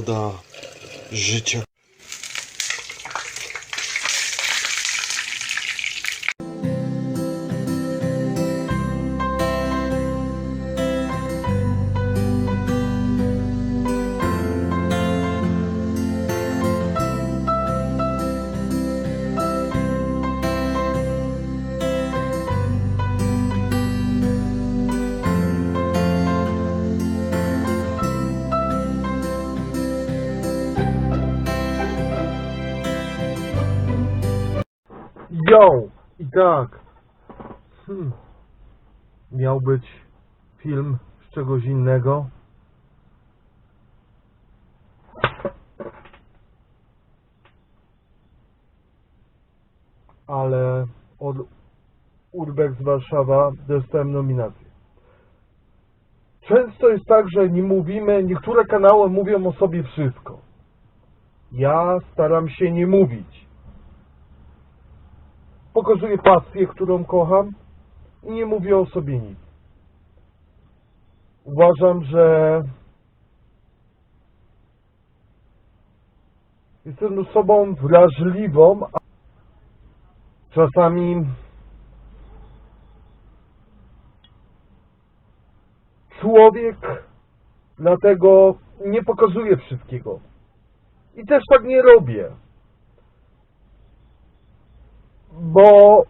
woda życia. I tak. Hmm. Miał być film z czegoś innego. Ale od Urbex Warszawa dostałem nominację. Często jest tak, że nie mówimy, niektóre kanały mówią o sobie wszystko. Ja staram się nie mówić pokazuję pasję, którą kocham i nie mówię o sobie nic. Uważam, że jestem osobą wrażliwą, a czasami człowiek dlatego nie pokazuje wszystkiego. I też tak nie robię bo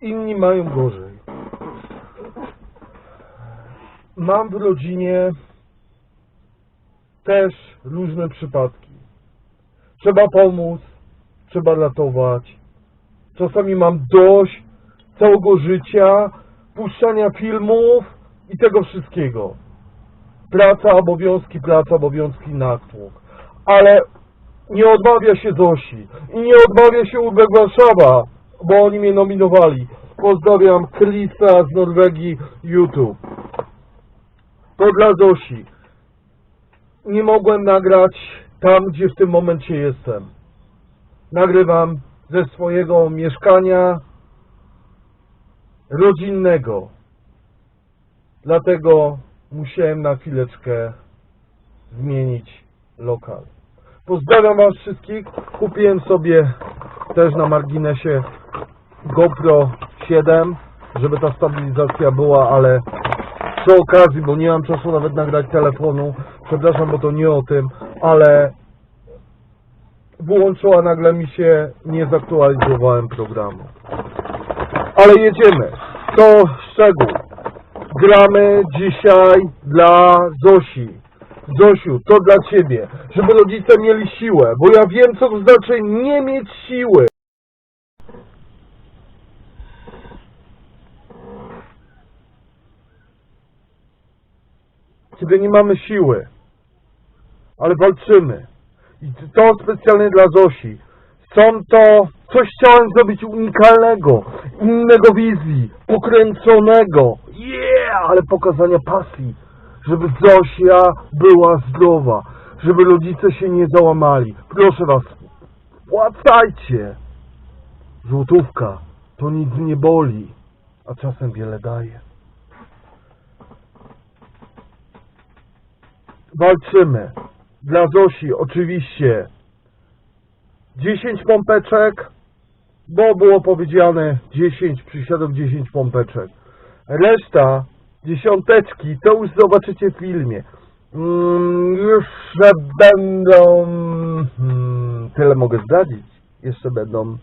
inni mają gorzej. Mam w rodzinie też różne przypadki. Trzeba pomóc, trzeba ratować. Czasami mam dość całego życia, puszczania filmów i tego wszystkiego. Praca, obowiązki, praca, obowiązki, natłok. Ale nie odmawia się Zosi i nie odmawia się Urbek Warszawa, bo oni mnie nominowali. Pozdrawiam Chrisa z Norwegii YouTube. To dla Zosi. Nie mogłem nagrać tam, gdzie w tym momencie jestem. Nagrywam ze swojego mieszkania rodzinnego. Dlatego musiałem na chwileczkę zmienić lokal. Pozdrawiam Was wszystkich. Kupiłem sobie też na marginesie GoPro 7, żeby ta stabilizacja była, ale przy okazji, bo nie mam czasu nawet nagrać telefonu, przepraszam, bo to nie o tym, ale wyłączyła nagle mi się, nie zaktualizowałem programu. Ale jedziemy. To szczegół. Gramy dzisiaj dla Zosi. Zosiu, to dla Ciebie, żeby rodzice mieli siłę, bo ja wiem, co to znaczy nie mieć siły. Kiedy nie mamy siły, ale walczymy. I to specjalnie dla Zosi. Są to, coś chciałem zrobić unikalnego, innego wizji, pokręconego. Yeah! Ale pokazania pasji żeby Zosia była zdrowa, żeby rodzice się nie załamali. Proszę was, płacajcie. Złotówka to nic nie boli, a czasem wiele daje. Walczymy. Dla Zosi oczywiście 10 pompeczek, bo było powiedziane 10 przysiadów, 10 pompeczek. Reszta dziesiąteczki, to już zobaczycie w filmie. Mm, że będą, hmm, tyle mogę zdradzić, jeszcze będą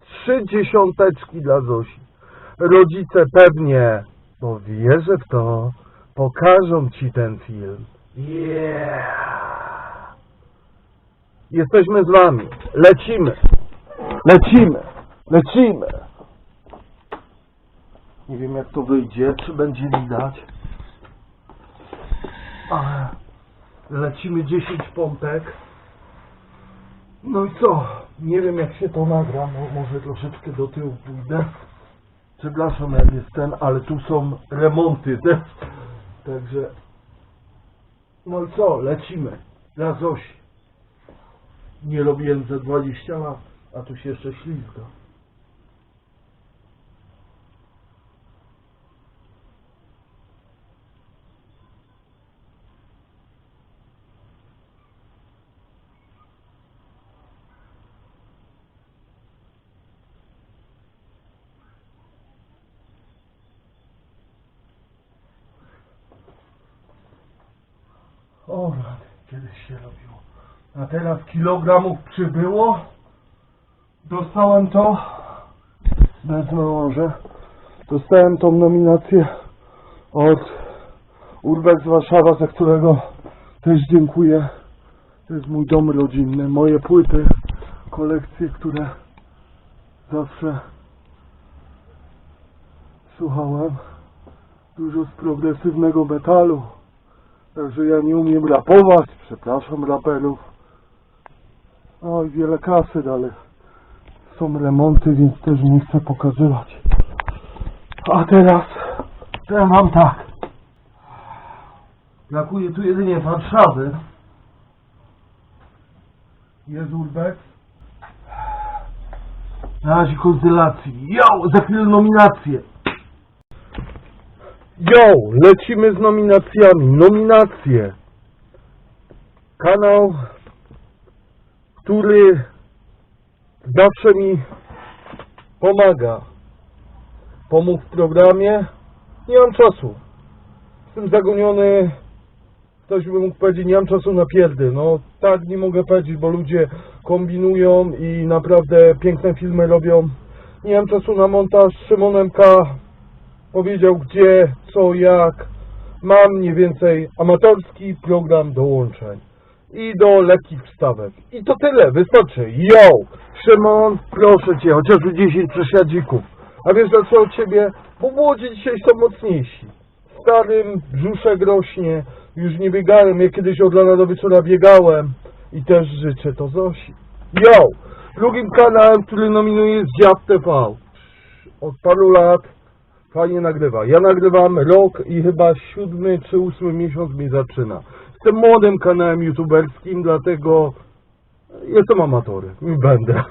trzy dziesiąteczki dla Zosi. Rodzice pewnie, bo wierzę w to, pokażą Ci ten film. Yeah! Jesteśmy z Wami. Lecimy. Lecimy. Lecimy. Nie wiem jak to wyjdzie, czy będzie widać. Ale lecimy 10 pompek. No i co? Nie wiem jak się to nagra, no, może troszeczkę do tyłu pójdę. Przepraszam jak jest ten, ale tu są remonty też. Także... No i co? Lecimy. Dla Zosi. Nie robiłem za 20 lat, a tu się jeszcze ślizga. O, rany, kiedyś się robiło. A teraz kilogramów przybyło. Dostałem to. Bez może. Dostałem tą nominację od Urbex Warszawa, za którego też dziękuję. To jest mój dom rodzinny, moje płyty, kolekcje, które zawsze słuchałem. Dużo z progresywnego metalu. Także ja nie umiem rapować, przepraszam raperów. Oj, wiele kasy dalej. Są remonty, więc też nie chcę pokazywać. A teraz, ja mam tak. Brakuje tu jedynie Warszawy. Jest Urbex. Na razie konstylacji. Jo, za chwilę nominacje. Jo, lecimy z nominacjami. Nominacje. Kanał, który zawsze mi pomaga. Pomógł w programie. Nie mam czasu. Jestem zagoniony. Ktoś by mógł powiedzieć, nie mam czasu na pierdy. No tak nie mogę powiedzieć, bo ludzie kombinują i naprawdę piękne filmy robią. Nie mam czasu na montaż. Szymon MK powiedział gdzie, co, jak. Mam mniej więcej amatorski program dołączeń i do lekkich wstawek. I to tyle, wystarczy. Yo! Szymon, proszę Cię, chociaż 10 przesiadzików. A wiesz dlaczego Ciebie? Bo młodzi dzisiaj są mocniejsi. Starym brzuszek rośnie, już nie biegałem, ja kiedyś od rana do wieczora biegałem i też życzę to Zosi. Yo! Drugim kanałem, który nominuje jest Dziad TV. Od paru lat fajnie nagrywa. Ja nagrywam rok i chyba siódmy czy ósmy miesiąc mi zaczyna. Jestem młodym kanałem youtuberskim, dlatego jestem amatorem i będę.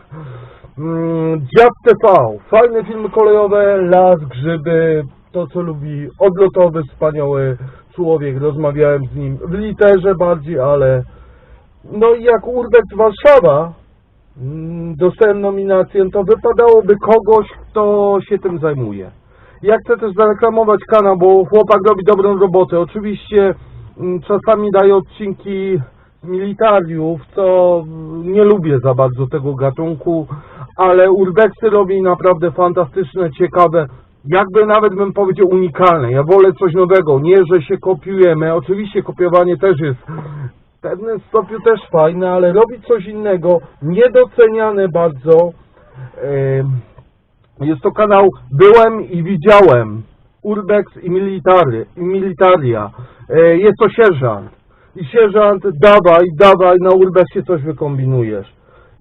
Mm, Dziad TV, fajne filmy kolejowe, las, grzyby, to co lubi, odlotowy, wspaniały człowiek, rozmawiałem z nim w literze bardziej, ale no i jak Urbex Warszawa mm, dostałem nominację, to wypadałoby kogoś, kto się tym zajmuje. Ja chcę też zareklamować kanał, bo chłopak robi dobrą robotę. Oczywiście czasami daje odcinki militariów, co mm, nie lubię za bardzo tego gatunku, ale Urbexy robi naprawdę fantastyczne, ciekawe, jakby nawet bym powiedział unikalne. Ja wolę coś nowego, nie, że się kopiujemy. Oczywiście kopiowanie też jest w pewnym stopniu też fajne, ale robić coś innego, niedoceniane bardzo. Jest to kanał Byłem i Widziałem. Urbex i, military, i Militaria. E, Jest to sierżant. I sierżant, dawaj, dawaj, na Urbexie coś wykombinujesz.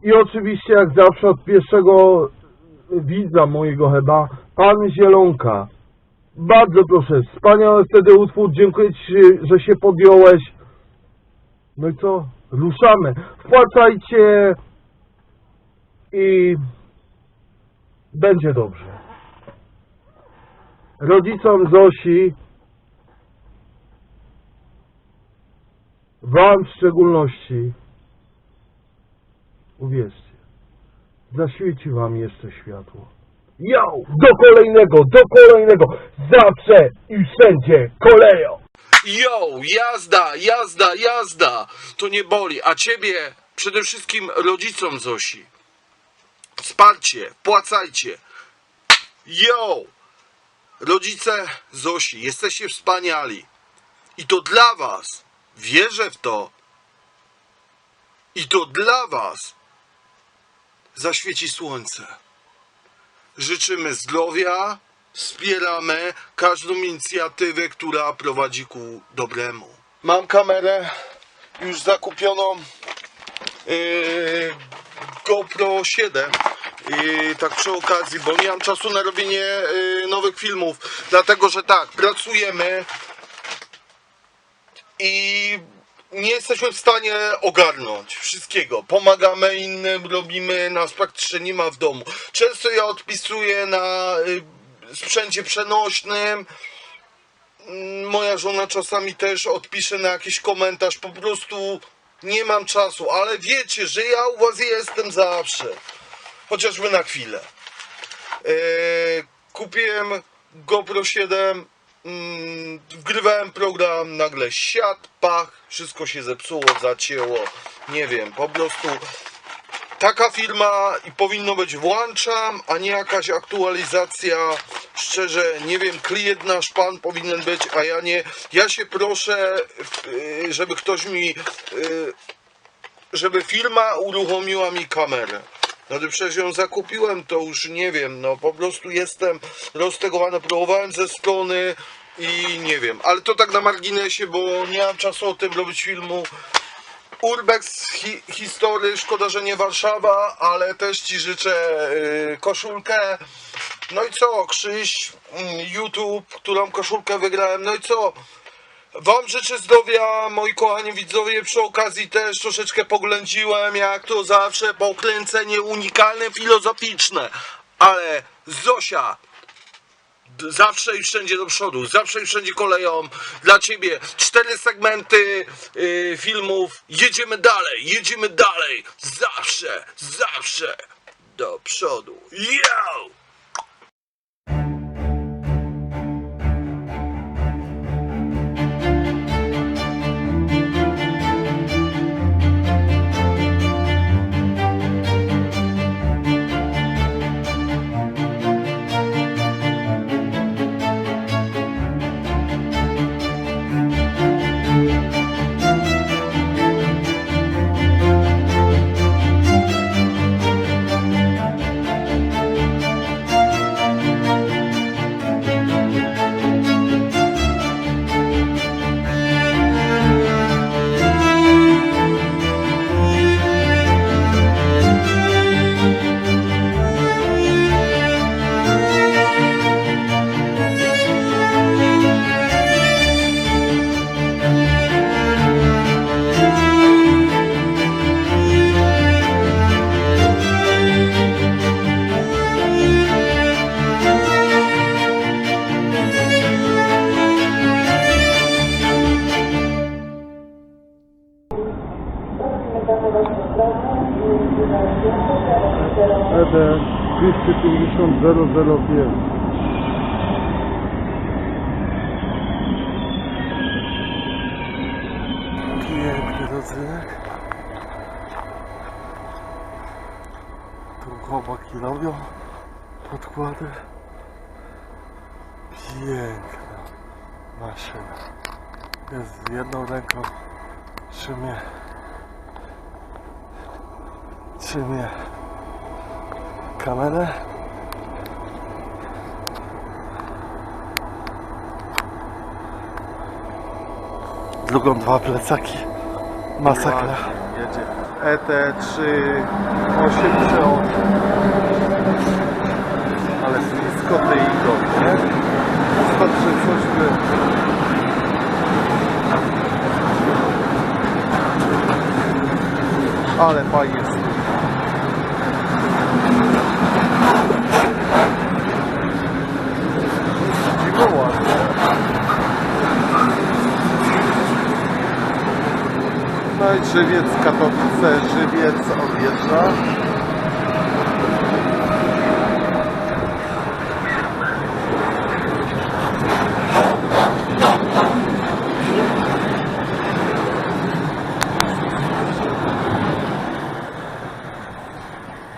I oczywiście, jak zawsze, od pierwszego widza mojego chyba, Pan Zielonka. Bardzo proszę, wspaniały wtedy utwór, dziękuję Ci, że się podjąłeś. No i co? Ruszamy. Wpłacajcie i będzie dobrze. Rodzicom Zosi, Wam w szczególności, uwierzcie, zaświeci Wam jeszcze światło. Yo! Do kolejnego, do kolejnego, zawsze i wszędzie koleją! Yo, jazda, jazda, jazda! To nie boli, a ciebie, przede wszystkim rodzicom Zosi. Wsparcie, płacajcie. Yo! Rodzice Zosi, jesteście wspaniali. I to dla was. Wierzę w to. I to dla was zaświeci słońce. Życzymy zdrowia, wspieramy każdą inicjatywę, która prowadzi ku dobremu. Mam kamerę już zakupioną yy, GoPro 7. I tak przy okazji, bo nie mam czasu na robienie yy, nowych filmów, dlatego że tak, pracujemy i nie jesteśmy w stanie ogarnąć wszystkiego. Pomagamy innym, robimy, nas praktycznie nie ma w domu. Często ja odpisuję na y, sprzęcie przenośnym. Mm, Moja żona czasami też odpisze na jakiś komentarz. Po prostu nie mam czasu, ale wiecie, że ja u was jestem zawsze. Chociażby na chwilę. Yy, kupiłem GoPro 7 mm, wgrywałem program, nagle siad, pach, wszystko się zepsuło, zacięło, nie wiem, po prostu taka firma i powinno być włączam, a nie jakaś aktualizacja. Szczerze, nie wiem, klient nasz pan powinien być, a ja nie. Ja się proszę, yy, żeby ktoś mi, yy, żeby firma uruchomiła mi kamerę. To przecież ją zakupiłem, to już nie wiem, no po prostu jestem roztegowany, próbowałem ze strony i nie wiem, ale to tak na marginesie, bo nie mam czasu o tym robić filmu. Urbex hi szkoda, że nie Warszawa, ale też Ci życzę y, koszulkę. No i co, Krzyś, mm, YouTube, którą koszulkę wygrałem, no i co? Wam życzę zdrowia, moi kochani widzowie, przy okazji też troszeczkę poględziłem, jak to zawsze, pokręcenie unikalne, filozoficzne, ale Zosia, zawsze i wszędzie do przodu, zawsze i wszędzie koleją dla ciebie. Cztery segmenty y, filmów. Jedziemy dalej, jedziemy dalej. Zawsze, zawsze do przodu. Yo! ED 250 005 Piękny rodzynek. Tu chłopaki robią podkłady. Piękna maszyna. Jest jedną ręką trzymie trzymie kamerę. Drugą dwa plecaki. Masakra. Jedzie ET3 838 ale blisko tej idą, nie? 138 ale fajnie jest No i żywiec Katowice, żywiec odjeżdża.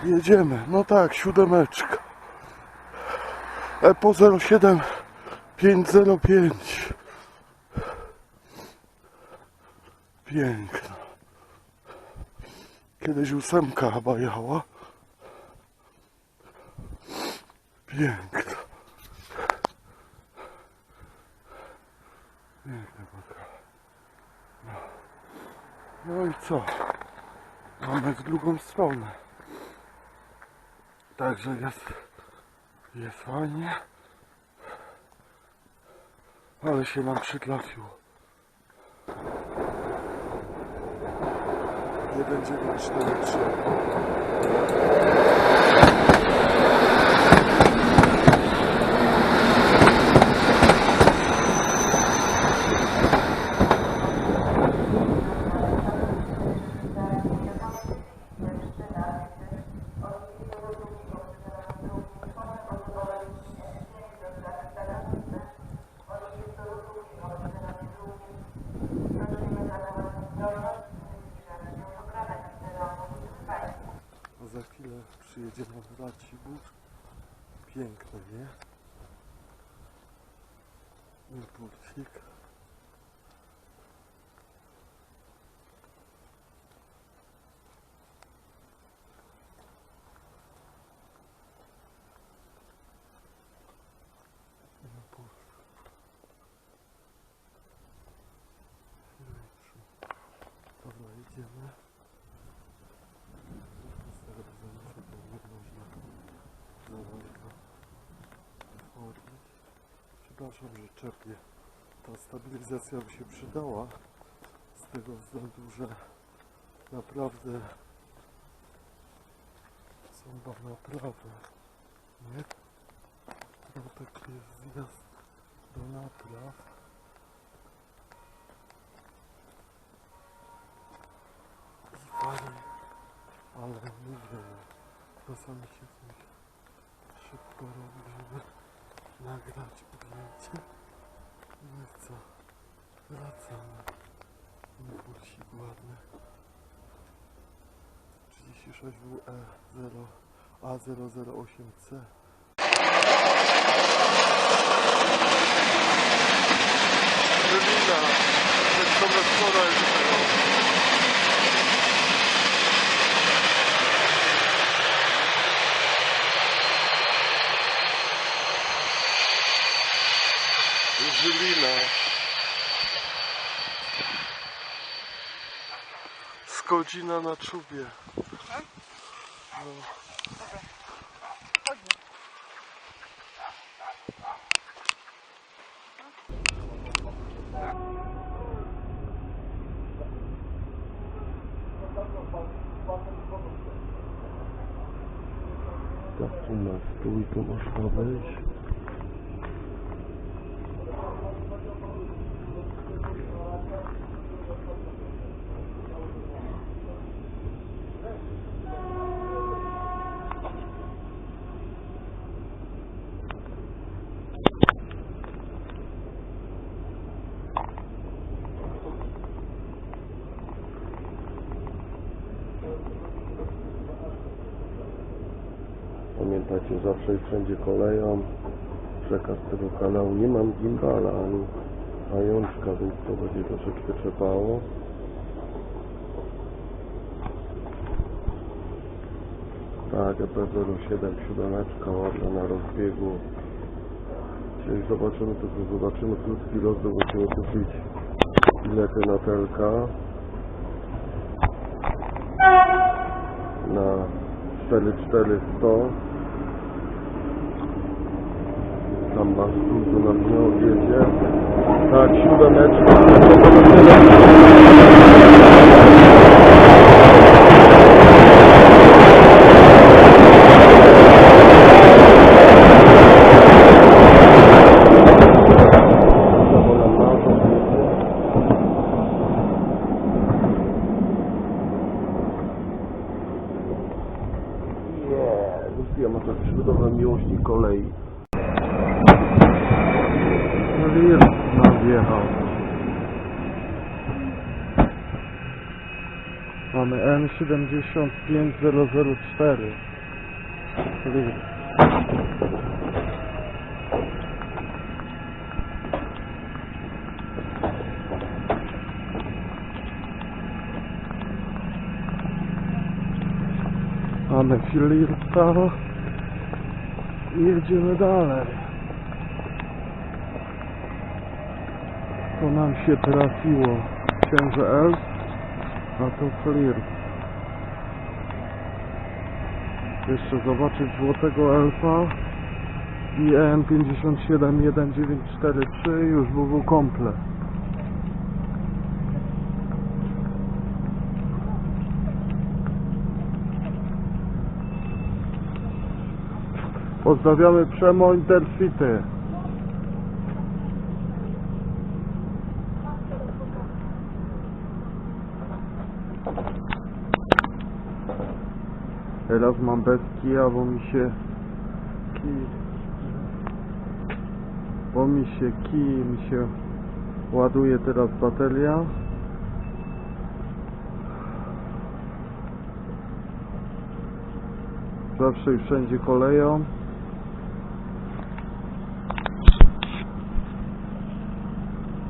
Jedziemy. No tak, siódemeczka. EPO 07 505. Kiedyś ósemka chyba jechała. Piękna. Piękna. No. no i co? Mamy w drugą stronę. Także jest, jest fajnie. Ale się nam przytrafiło. 1943 Jedziemy. Przepraszam, że czepię. Ta stabilizacja by się przydała z tego względu, że naprawdę są chyba naprawy. Nie? No taki jest zjazd do napraw. I fajnie, ale mówię, no, czasami się coś szybko robi, żeby nagrać ujęcie. No i co? Wracamy. Impulsik ładny. 36WE0 A008C. Żelina. Tak samo Skodzina na czubie. Tak, tu na stół tu można wejść. Zawsze i wszędzie koleją. Przekaz tego kanału. Nie mam gimbala ani pajączka, więc to będzie troszeczkę trzepało. Tak, EP07 siódemeczka ładna na rozbiegu. Czyli zobaczymy, to co zobaczymy krótki los, musimy kupić bilety na telka. Na 4400 tam masz tu na mnie odjedzie tak, siódemeczka Nie, Lucja ma tak przygotowane miłośnik kolei. Lir nadjechał. Mamy N75004. Lir. Mamy filirta. I jedziemy dalej. To nam się trafiło księże Elf, a to Flirt. Jeszcze zobaczyć złotego elfa i EM57193 już by był komplet. Pozdrawiamy Przemo Intercity. Teraz mam bez kija, bo mi się kij bo mi się kij mi się ładuje teraz bateria Zawsze i wszędzie koleją.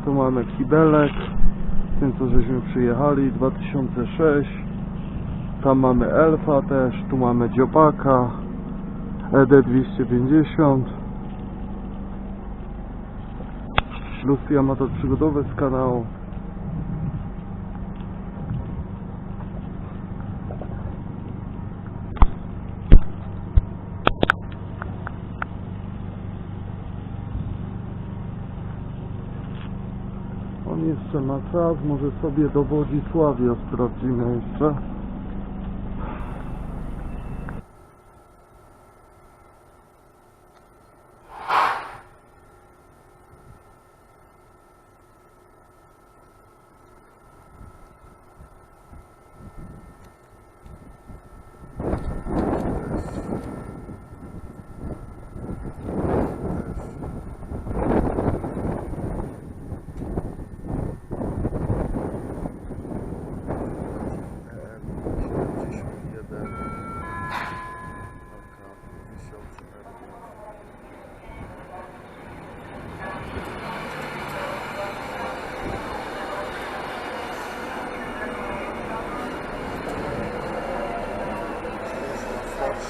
Tu mamy kibelek, tym co żeśmy przyjechali, 2006. Tam mamy Elfa też, tu mamy Dziopaka, E ED250. Lucy Amator przygodowy z kanału. On jeszcze ma czas, może sobie do Wodzisławia sprawdzimy jeszcze.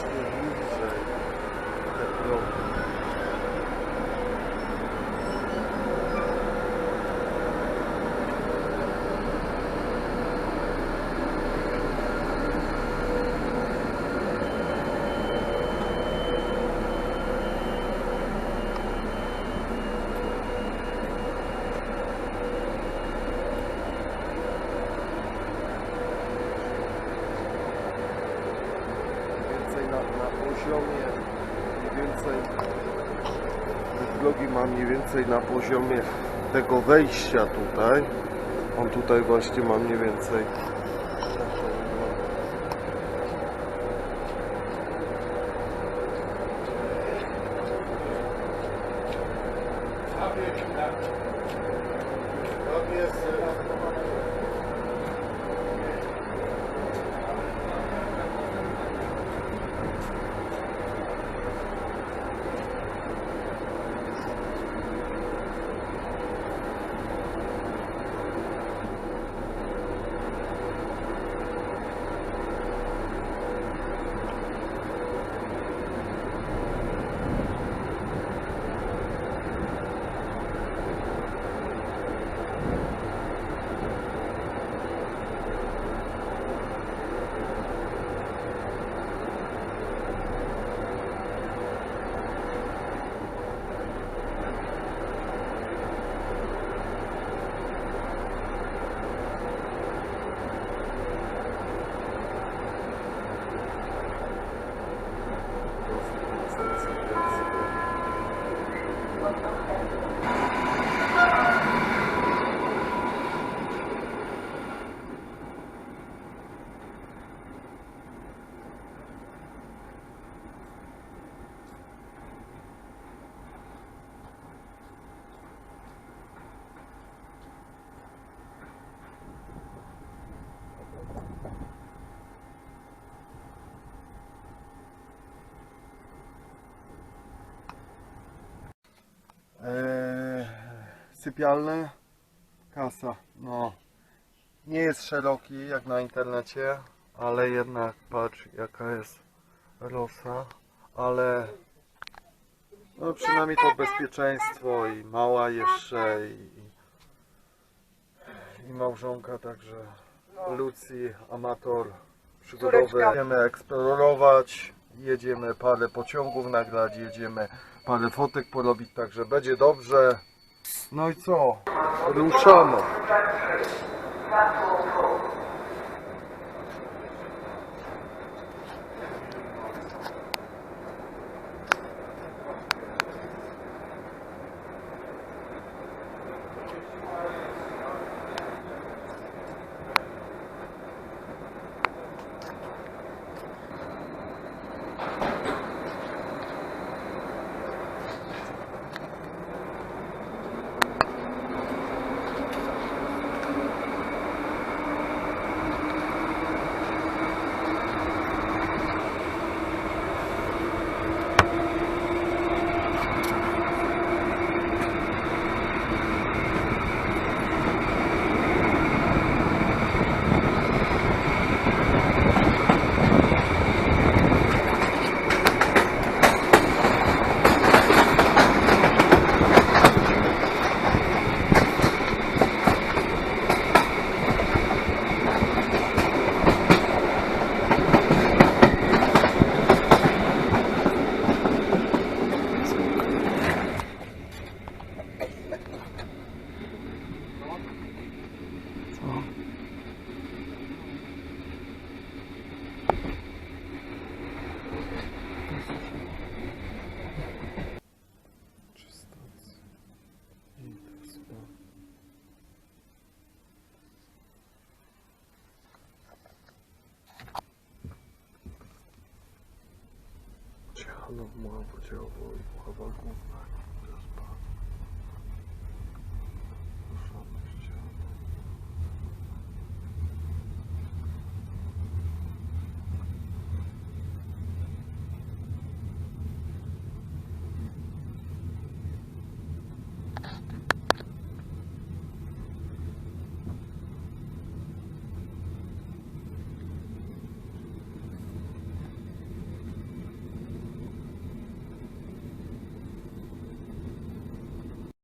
Если люди за это. Więcej na poziomie tego wejścia tutaj. On tutaj właśnie ma mniej więcej jest sypialny, kasa, no nie jest szeroki jak na internecie, ale jednak patrz jaka jest rosa, ale no przynajmniej to bezpieczeństwo i mała jeszcze i, i małżonka, także Lucy, amator przygodowy. Jedziemy eksplorować, jedziemy parę pociągów nagrać, jedziemy parę fotek porobić, także będzie dobrze. No i co? Ruszamy. Ну, мабуть, або в Гаваку.